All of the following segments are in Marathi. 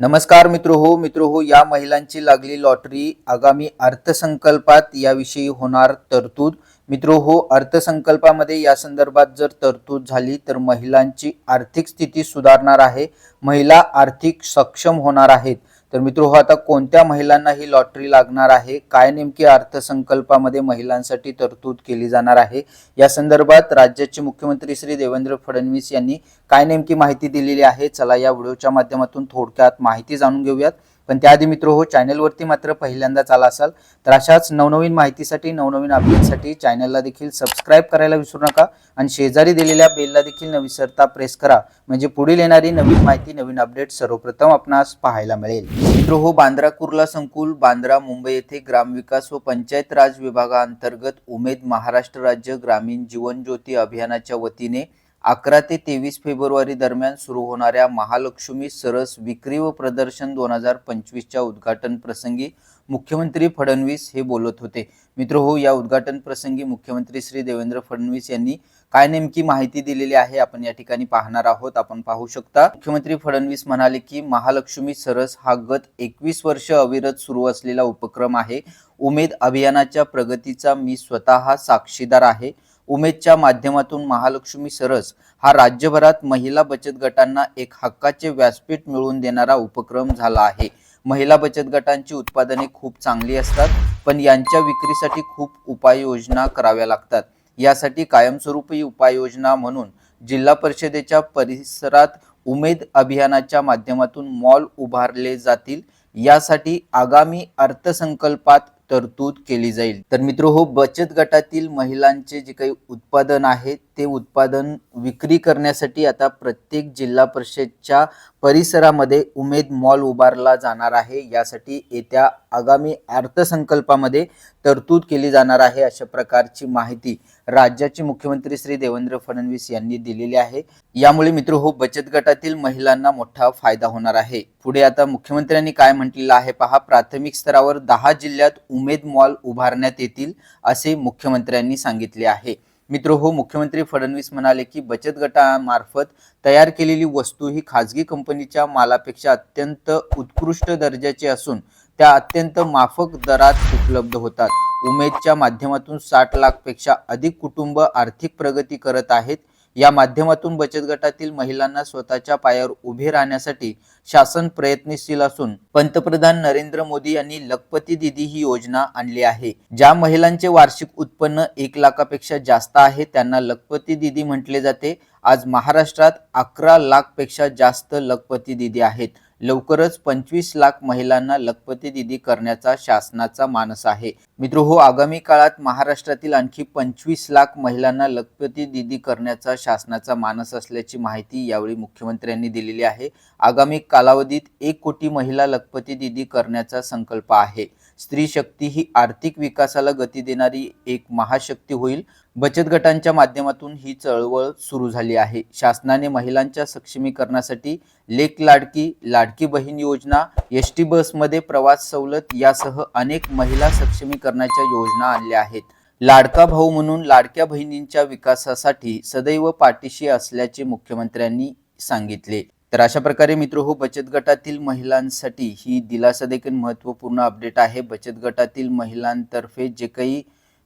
नमस्कार मित्र हो मित्र हो या महिलांची लागली लॉटरी आगामी अर्थसंकल्पात याविषयी होणार तरतूद. मित्र हो अर्थसंकल्पामध्ये या संदर्भात जर तरतूद झाली तर महिलांची आर्थिक स्थिती सुधारणार आहे महिला आर्थिक सक्षम होणार आहेत. तर मित्र हो आता कोणत्या महिलांना ही लॉटरी लागणार आहे? काय नेमकी अर्थसंकल्पामध्ये महिलांसाठी तरतूद केली जाणार आहे? या संदर्भात राज्याचे मुख्यमंत्री श्री देवेंद्र फडणवीस यांनी काय नेमकी माहिती दिलेली आहे? चला या व्हिडिओच्या माध्यमातून थोडक्यात माहिती जाणून घेऊयात. पण त्याआधी मित्र हो चॅनलवरती मात्र पहिल्यांदाच आला असाल तर अशाच नवनवीन माहितीसाठी नवनवीन अपडेटसाठी चॅनलला देखील सबस्क्राईब करायला विसरू नका आणि शेजारी दिलेल्या बेलला देखील न विसरता प्रेस करा. म्हणजे पुढील येणारी नवीन माहिती नवीन अपडेट सर्वप्रथम आपणास पाहायला मिळेल. मित्र हो बांद्रा कुर्ला संकुल बांद्रा मुंबई येथे ग्रामविकास व पंचायत राज विभागाअंतर्गत उमेद महाराष्ट्र राज्य ग्रामीण जीवन ज्योती अभियानाच्या वतीने अकरा ते तेवीस फेब्रुवारी दरम्यान सुरू होणाऱ्या महालक्ष्मी सरस विक्री व प्रदर्शन दोन हजार पंचवीसच्या उद्घाटन प्रसंगी मुख्यमंत्री फडणवीस हे बोलत होते. मित्र हो या उद्घाटन प्रसंगी मुख्यमंत्री श्री देवेंद्र फडणवीस यांनी काय नेमकी माहिती दिलेली आहे आपण या ठिकाणी पाहणार आहोत. आपण पाहू शकता मुख्यमंत्री फडणवीस म्हणाले की महालक्ष्मी सरस हा गत एकवीस वर्ष अविरत सुरू असलेला उपक्रम आहे. उमेद अभियानाच्या प्रगतीचा मी स्वतः साक्षीदार आहे. उमेदच्या माध्यमातून महालक्ष्मी सरस हा राज्यभरात महिला बचत गटांना एक हक्काचे व्यासपीठ मिळवून देणारा उपक्रम झाला आहे. महिला बचत गटांची उत्पादने खूप चांगली असतात पण यांच्या विक्रीसाठी खूप उपाययोजना कराव्या लागतात. यासाठी कायमस्वरूपी उपाययोजना म्हणून जिल्हा परिषदेच्या परिसरात उमेद अभियानाच्या माध्यमातून मॉल उभारले जातील. यासाठी आगामी अर्थसंकल्पात तरतूद केली जाईल. तर मित्र हो बचत गटातील महिलांचे जे काही उत्पादन आहे ते उत्पादन विक्री करण्यासाठी आता प्रत्येक जिल्हा परिषदच्या परिसरामध्ये उमेद मॉल उभारला जाणार आहे. यासाठी येत्या आगामी अर्थसंकल्पामध्ये तरतूद केली जाणार आहे अशा प्रकारची माहिती राज्याचे मुख्यमंत्री श्री देवेंद्र फडणवीस यांनी दिलेली आहे. यामुळे मित्र हो बचत गटातील महिलांना मोठा फायदा होणार आहे. पुढे आता मुख्यमंत्र्यांनी काय म्हटलेलं आहे पहा. प्राथमिक स्तरावर दहा जिल्ह्यात उमेद मॉल उभारण्यात येतील असे मुख्यमंत्र्यांनी सांगितले आहे. मित्र हो मुख्यमंत्री फडणवीस म्हणाले की बचत गटामार्फत तयार केलेली वस्तू ही खाजगी कंपनीच्या मालापेक्षा अत्यंत उत्कृष्ट दर्जाची असून त्या अत्यंत माफक दरात उपलब्ध होतात. उमेदच्या माध्यमातून साठ लाखपेक्षा अधिक कुटुंब आर्थिक प्रगती करत आहेत. या माध्यमातून बचत गटातील महिलांना स्वतःच्या पायावर उभे राहण्यासाठी शासन प्रयत्नशील असून पंतप्रधान नरेंद्र मोदी यांनी लखपती दिदी ही योजना आणली आहे. ज्या महिलांचे वार्षिक उत्पन्न एक लाखापेक्षा जास्त आहे त्यांना लखपती दिदी म्हटले जाते. आज महाराष्ट्रात अकरा लाखपेक्षा जास्त लखपती दिदी आहेत. लवकरच पंचवीस लाख महिलांना लखपती दिदी करण्याचा शासनाचा मानस आहे. मित्र हो आगामी काळात महाराष्ट्रातील आणखी पंचवीस लाख महिलांना लखपती दिदी करण्याचा शासनाचा मानस असल्याची माहिती यावेळी मुख्यमंत्र्यांनी दिलेली आहे. आगामी कालावधीत एक कोटी महिला लखपती दिदी करण्याचा संकल्प आहे. स्त्री शक्ती ही आर्थिक विकासाला गती देणारी एक महाशक्ती होईल. बचत गटांच्या माध्यमातून ही चळवळ सुरू झाली आहे. शासनाने महिलांच्या सक्षमीकरणासाठी लेक लाडकी लाडकी बहीण योजना एस टी बसमध्ये प्रवास सवलत यासह अनेक महिला सक्षमीकरणाच्या योजना आणल्या आहेत. लाडका भाऊ म्हणून लाडक्या बहिणींच्या विकासासाठी सदैव पाठीशी असल्याचे मुख्यमंत्र्यांनी सांगितले. तर अशा प्रकारे मित्र हो बचत गटातील महिलांसाठी ही दिलासा देखील महत्त्वपूर्ण अपडेट आहे. बचत गटातील महिलांतर्फे जे काही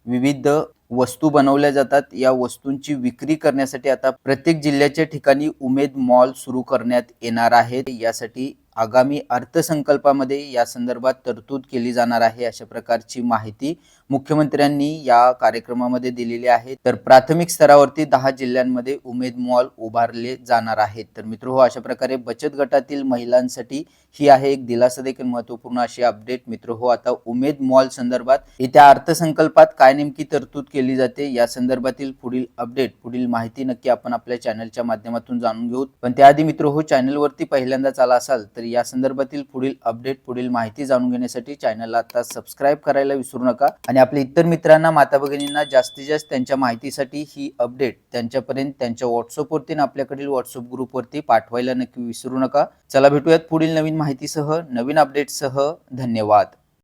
विविध वस्तू बनवल्या जातात या वस्तूंची विक्री करण्यासाठी आता प्रत्येक जिल्ह्याच्या ठिकाणी उमेद मॉल सुरू करण्यात येणार आहे यासाठी आगामी अर्थसंकल्पामध्ये या संदर्भात तरतूद केली जाणार आहे अशा प्रकारची माहिती मुख्यमंत्र्यांनी या कार्यक्रमामध्ये दिलेली आहे. तर प्राथमिक स्तरावरती दहा जिल्ह्यांमध्ये उमेद मॉल उभारले जाणार आहेत. तर मित्र हो अशा प्रकारे बचत गटातील महिलांसाठी ही आहे एक दिलासा देखील महत्त्वपूर्ण अशी अपडेट. मित्र हो आता उमेद मॉल संदर्भात येत्या अर्थसंकल्पात काय नेमकी तरतूद केली जाते या संदर्भातील पुढील अपडेट पुढील माहिती नक्की आपण आपल्या चॅनलच्या माध्यमातून जाणून घेऊ पण त्याआधी मित्र हो चॅनलवरती पहिल्यांदाच आला असाल तर तर या संदर्भातील पुढील अपडेट पुढील माहिती जाणून घेण्यासाठी चॅनलला आता सबस्क्राईब करायला विसरू नका. आणि आपल्या इतर मित्रांना माता भगिनींना जास्तीत जास्त त्यांच्या माहितीसाठी ही अपडेट त्यांच्यापर्यंत त्यांच्या व्हॉट्सअपवरती आणि आपल्याकडील व्हॉट्सअप ग्रुपवरती पाठवायला नक्की विसरू नका. चला भेटूयात पुढील नवीन माहितीसह नवीन अपडेटसह धन्यवाद.